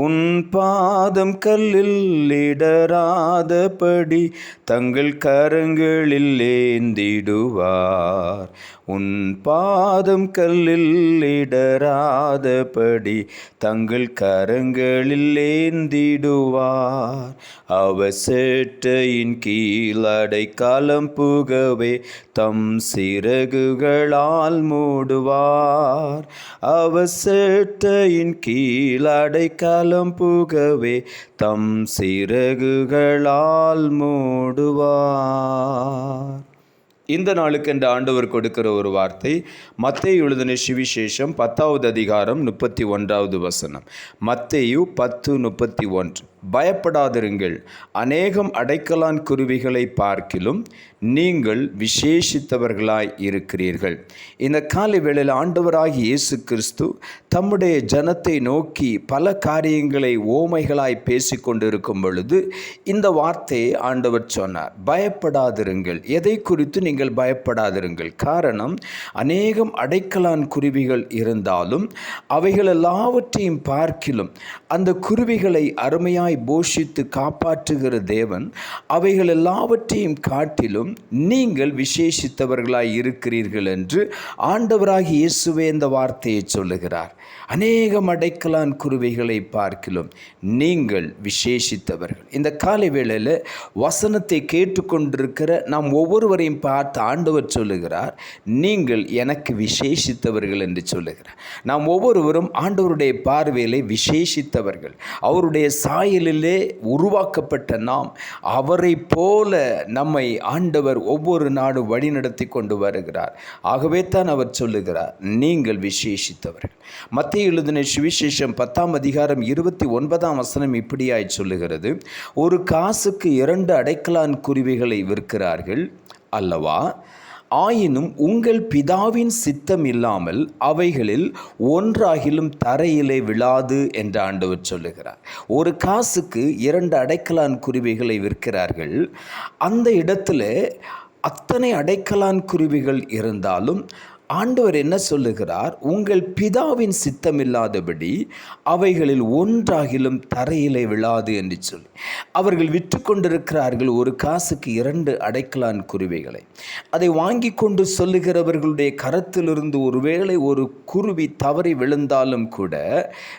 உன் பாதம் கல்லில் இடராதபடி தங்கள் கரங்களில் ஏந்திடுவார். உன் பாதம் கல்லில் இடராதபடி தங்கள் கரங்களில் ஏந்திடுவார். அவசேட்டையின் கீழ் அடைக்காலம் புகவே தம் சிறகுகளால் மூடுவார். அவசேட்டையின் கீழ் கீழ் அடைக்காலம் புகவே தம் சிறகுகளால் மூடுவார். இந்த நாளுக்கு என்று ஆண்டவர் கொடுக்கிற ஒரு வார்த்தை மத்தேயு எழுதின சிவிசேஷம் பத்தாவது அதிகாரம் முப்பத்தி ஒன்றாவது வசனம். மத்தேயு பத்து முப்பத்தி ஒன்று. பயப்படாதிருங்கள். அநேகம் அடைக்கலான் குருவிகளை பார்க்கிலும் நீங்கள் விசேஷித்தவர்களாய் இருக்கிறீர்கள். இந்த காலை வேளையில் ஆண்டவராகி இயேசு கிறிஸ்து தம்முடைய ஜனத்தை நோக்கி பல காரியங்களை ஓமைகளாய் பேசிக்கொண்டிருக்கும் பொழுது இந்த வார்த்தையை ஆண்டவர் சொன்னார். பயப்படாதிருங்கள். எதை குறித்து நீங்கள் பயப்படாதிருங்கள்? காரணம் அநேகம் அடைக்கலான் குருவிகள் இருந்தாலும் அவைகள் எல்லாவற்றையும் பார்க்கிலும் அந்த குருவிகளை அருமையாய் போஷித்து காப்பாற்றுகிற தேவன் அவைகள் எல்லாவற்றையும் காட்டிலும் நீங்கள் விசேஷித்தவர்களாய் இருக்கிறீர்கள் என்று ஆண்டவராகி இயேசுவே இந்த வார்த்தையை சொல்லுகிறார். அநேகம் அடைக்கலான் குருவைகளை பார்க்கிலும் நீங்கள் விசேஷித்தவர்கள். இந்த காலை வேளையில் வசனத்தை கேட்டுக்கொண்டிருக்கிற நாம் ஒவ்வொருவரையும் பார்த்து ஆண்டவர் சொல்லுகிறார் நீங்கள் எனக்கு விசேஷித்தவர்கள் என்று சொல்லுகிறார். நாம் ஒவ்வொருவரும் ஆண்டவருடைய பார்வையிலே விசேஷித்தவர்கள். அவருடைய சாயலிலே உருவாக்கப்பட்ட நாம் அவரை போல நம்மை ஆண்டவர் ஒவ்வொரு நாடும் வழிநடத்தி கொண்டு வருகிறார். ஆகவே தான் அவர் சொல்லுகிறார் நீங்கள் விசேஷித்தவர்கள். மத்திய எழுதின சுவிசேஷம் பத்தாம் அதிகாரம் இருபத்தி ஒன்பதாம் வசனம் இப்படியாய் சொல்லுகிறது ஒரு காசுக்கு இரண்டு அடைக்கலான் குருவிகளை விற்கிறார்கள் அல்லவா? ஆயினும் உங்கள் பிதாவின் சித்தம் இல்லாமல் அவைகளில் ஒன்றாகிலும் தரையிலே விழாது என்று ஆண்டவர் சொல்லுகிறார். ஒரு காசுக்கு இரண்டு அடைக்கலான் குருவிகளை விற்கிறார்கள். அந்த இடத்துல அத்தனை அடைக்கலான் குருவிகள் இருந்தாலும் ஆண்டவர் என்ன சொல்லுகிறார்? உங்கள் பிதாவின் சித்தமில்லாதபடி அவைகளில் ஒன்றாகிலும் தரையிலே விழாது என்று சொல்லி. அவர்கள் விற்று கொண்டிருக்கிறார்கள் ஒரு காசுக்கு இரண்டு அடைக்கலான் குருவிகளை. அதை வாங்கி கொண்டு சொல்லுகிறவர்களுடைய கரத்திலிருந்து ஒருவேளை ஒரு குருவி தவறி விழுந்தாலும் கூட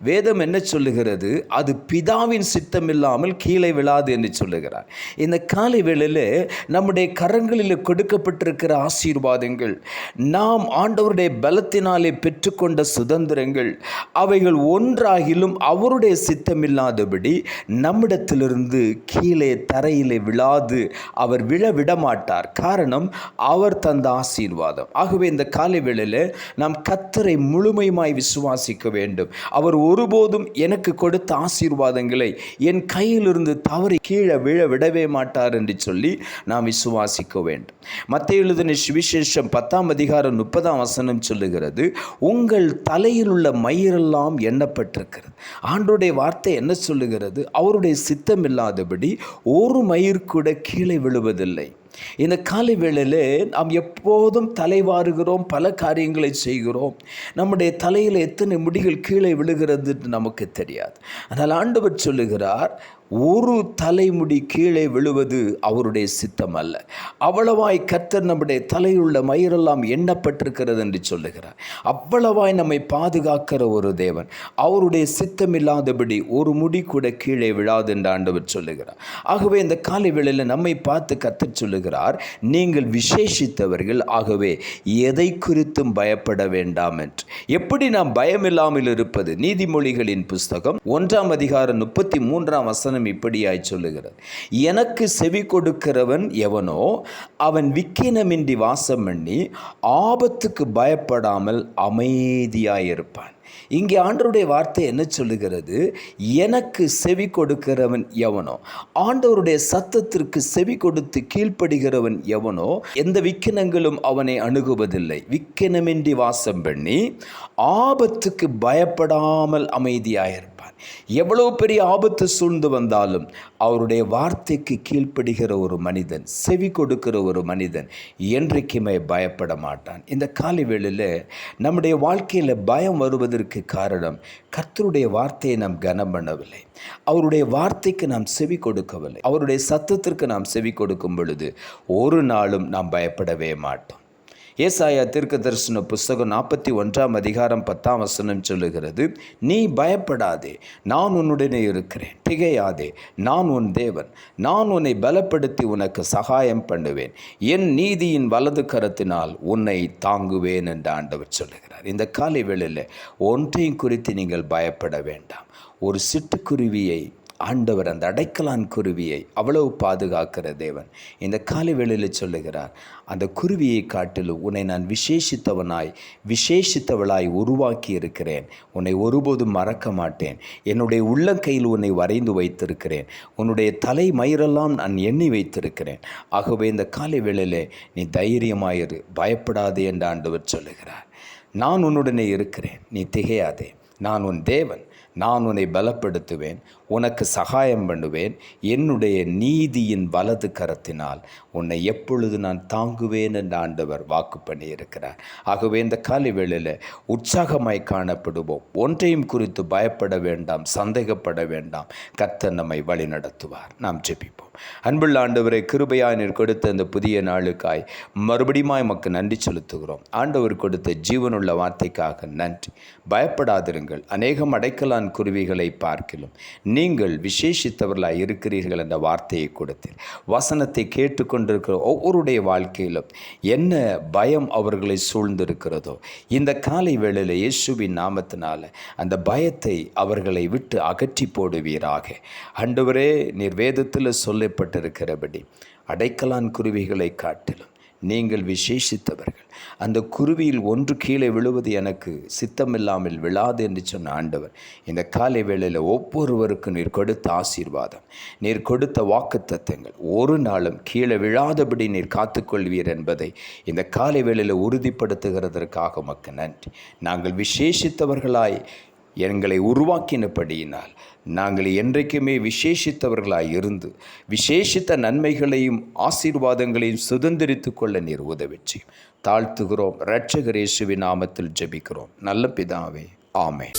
வேதம் என்ன சொல்லுகிறது? அது பிதாவின் சித்தமில்லாமல் கீழே விழாது என்று சொல்லுகிறார். இந்த காலை வேளையில் நம்முடைய கரங்களில் கொடுக்கப்பட்டிருக்கிற ஆசீர்வாதங்கள் நாம் ஆண்டவருடைய பலத்தினாலே பெற்றுக்கொண்ட சுதந்திரங்கள் அவைகள் ஒன்றாகிலும் அவருடைய சித்தமில்லாதபடி நம்மிடத்திலிருந்து கீழே தரையிலே விழாது அவர் விழ விடமாட்டார். காரணம் அவர் தந்த ஆசீர்வாதம். ஆகவே இந்த காலை வேளையில் நாம் கத்தரை முழுமையுமாய் விசுவாசிக்க வேண்டும். அவர் ஒருபோதும் எனக்கு கொடுத்த ஆசீர்வாதங்களை என் கையிலிருந்து தவறி கீழே விழ விடவே மாட்டார் என்று சொல்லி நாம் விசுவாசிக்க வேண்டும். மத்திய எழுதின சுவிசேஷம் பத்தாம் அதிகாரம் முப்பதாம் வசனம் சொல்லுகிறது உங்கள் தலையில் உள்ள மயிரெல்லாம் எண்ணப்பட்டிருக்கிறது. ஆண்டோடைய வார்த்தை என்ன சொல்லுகிறது? அவருடைய சித்தம் இல்லாதபடி ஒரு மயிர் கூட கீழே விழுவதில்லை. இந்த காலை வேளையில் நாம் எப்போதும் தலைவாருகிறோம் பல காரியங்களை செய்கிறோம். நம்முடைய தலையில் எத்தனை முடிகள் கீழே விழுகிறது நமக்கு தெரியாது. ஆனால் ஆண்டவர் சொல்லுகிறார் ஒரு தலைமுடி கீழே விழுவது அவருடைய சித்தம் அல்ல அவ்வளவாய் கர்த்தர் நம்முடைய தலையுள்ள மயிரெல்லாம் எண்ணப்பட்டிருக்கிறது என்று சொல்லுகிறார். அவ்வளவாய் நம்மை பாதுகாக்கிற ஒரு தேவன். அவருடைய சித்தம் இல்லாதபடி ஒரு முடி கூட கீழே விழாது என்று ஆண்டவர் சொல்லுகிறார். ஆகவே இந்த காலை வேளையில் நம்மை பார்த்து கத்தர் சொல்லுகிறார் நீங்கள் விசேஷித்தவர்கள். ஆகவே எதை குறித்தும் பயப்பட வேண்டாம் என்று. எப்படி நாம் பயமில்லாமல் இருப்பது? நீதிமொழிகளின் புஸ்தகம் ஒன்றாம் அதிகாரம் முப்பத்தி மூன்றாம் வசனம் வசனம் இப்படியாய் சொல்லுகிறது. எனக்கு செவி கொடுக்கிறவன் எவனோ அவன் விக்கினமின்றி வாசம் பண்ணி ஆபத்துக்கு பயப்படாமல் அமைதியாயிருப்பான் இங்கே ஆண்டவருடைய வார்த்தை என்ன சொல்லுகிறது? எனக்கு செவி கொடுக்கிறவன் எவனோ ஆண்டவருடைய சத்தத்திற்கு செவி கொடுத்து கீழ்ப்படுகிறவன் எவனோ எந்த விக்கினங்களும் அவனை அணுகுவதில்லை. விக்கினமின்றி வாசம் பண்ணி ஆபத்துக்கு பயப்படாமல் அமைதியாயிருப்பான் எவ்வளோ பெரிய ஆபத்து சூழ்ந்து வந்தாலும் அவருடைய வார்த்தைக்கு கீழ்ப்படுகிற ஒரு மனிதன் செவி கொடுக்கிற ஒரு மனிதன் என்றைக்குமே பயப்பட மாட்டான். இந்த காலை வேளையில் நம்முடைய வாழ்க்கையில் பயம் வருவதற்கு காரணம் கர்த்தருடைய வார்த்தையை நாம் கனம் பண்ணவில்லை. அவருடைய வார்த்தைக்கு நாம் செவி கொடுக்கவில்லை. அவருடைய சத்தத்திற்கு நாம் செவி கொடுக்கும் பொழுது ஒரு நாளும் நாம் பயப்படவே மாட்டோம். ஏசாயா தீர்க்க தரிசன புஸ்தகம் நாற்பத்தி ஒன்றாம் அதிகாரம் பத்தாம் வசனம் சொல்லுகிறது நீ பயப்படாதே நான் உன்னுடனே இருக்கிறேன். திகையாதே நான் உன் தேவன். நான் உன்னை பலப்படுத்தி உனக்கு சகாயம் பண்ணுவேன். என் நீதியின் வலது கரத்தினால் உன்னை தாங்குவேன் என்று ஆண்டவர் சொல்லுகிறார். இந்த காலை வேளையில் ஒன்றையும் குறித்து நீங்கள் பயப்பட வேண்டாம். ஒரு சிட்டுக்குருவியை ஆண்டவர் அந்த அடைக்கலான் குருவியை அவ்வளவு பாதுகாக்கிற தேவன். இந்த காலை வேளையில் சொல்லுகிறார் அந்த குருவியை காட்டிலும் உன்னை நான் விசேஷித்தவனாய் விசேஷித்தவளாய் உருவாக்கி இருக்கிறேன். உன்னை ஒருபோதும் மறக்க மாட்டேன். என்னுடைய உள்ளங்கையில் உன்னை வரைந்து வைத்திருக்கிறேன். உன்னுடைய தலை மயிரெல்லாம் நான் எண்ணி வைத்திருக்கிறேன். ஆகவே இந்த காலை வேளையில் நீ தைரியமாயிரு பயப்படாதே என்று ஆண்டவர் சொல்லுகிறார். நான் உன்னுடனே இருக்கிறேன். நீ திகையாதே. நான் உன் தேவன். நான் உன்னை பலப்படுத்துவேன் உனக்கு சகாயம் பண்ணுவேன் என்னுடைய நீதியின் வலது கரத்தினால் உன்னை எப்பொழுது நான் தாங்குவேன் என்று ஆண்டவர் வாக்கு பண்ணியிருக்கிறார். ஆகவே இந்த காலை வேளையில் உற்சாகமாய் காணப்படுவோம். ஒன்றையும் குறித்து பயப்பட வேண்டாம் சந்தேகப்பட வேண்டாம். கர்த்தர் நம்மை வழி நடத்துவார் நாம் ஜெபிப்போம். அன்புள்ள ஆண்டவரை கிருபையாய் நீர் கொடுத்த இந்த புதிய நாளுக்காய் மறுபடியுமாய் மக்கு நன்றி செலுத்துகிறோம். ஆண்டவர் கொடுத்த ஜீவனுள்ள வார்த்தைக்காக நன்றி. பயப்படாதிருங்கள். அநேகம் அடைக்கலான் குருவிகளை பார்க்கிலும் நீங்கள் விசேஷித்தவர்களாய் இருக்கிறீர்கள் என்ற வார்த்தையை கொடுத்தீர். வசனத்தை கேட்டுக்கொண்டிருக்கிற ஒவ்வொருடைய வாழ்க்கையிலும் என்ன பயம் அவர்களை சூழ்ந்திருக்கிறதோ இந்த காலை வேளையில் இயேசுவின் நாமத்தினால அந்த பயத்தை அவர்களை விட்டு அகற்றி போடுவீராக. ஆண்டவரே நீர் வேதத்தில் சொல்லப்பட்டிருக்கிறபடி அடைக்கலான் குருவிகளை காட்டிலும் நீங்கள் விசேஷித்தவர்கள். அந்த குருவியில் ஒன்று கீழே விழுவது எனக்கு சித்தமில்லாமல் விழாது என்று சொன்ன ஆண்டவர் இந்த காலை வேளையில் ஒவ்வொருவருக்கும் நீர் கொடுத்த ஆசீர்வாதம் நீர் கொடுத்த வாக்கு தத்துவங்கள் ஒரு நாளும் கீழே விழாதபடி நீர் காத்துக்கொள்வீர் என்பதை இந்த காலை வேளையில் உறுதிப்படுத்துகிறதற்காக உமக்கு நன்றி. நாங்கள் விசேஷித்தவர்களாய் எங்களை உருவாக்கினபடியினால் நாங்கள் என்றைக்குமே விசேஷித்தவர்களாய் இருந்து விசேஷித்த நன்மைகளையும் ஆசீர்வாதங்களையும் சுதந்திரித்து கொள்ள நீர் உதவிச்சு. தாழ்த்துகிறோம். இரட்சகரேசுவின் நாமத்தில் ஜெபிக்கிறோம். நல்ல பிதாவே. ஆமே